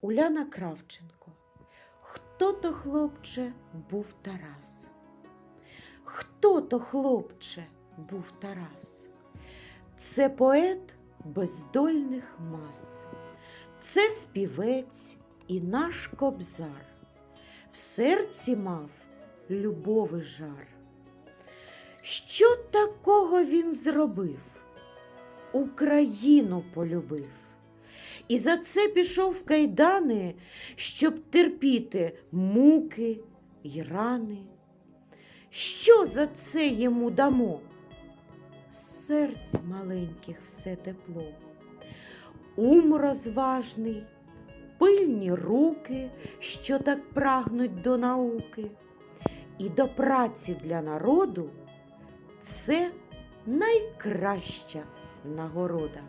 Уляна Кравченко. Хто то, хлопче, був Тарас? Хто то, хлопче, був Тарас? Це поет бездольних мас, це співець і наш кобзар. В серці мав любовий жар. Що такого він зробив? Україну полюбив. І за це пішов в кайдани, щоб терпіти муки й рани. Що за це йому дамо? Серць маленьких все тепло, ум розважний, пильні руки, що так прагнуть до науки, і до праці для народу це найкраща нагорода.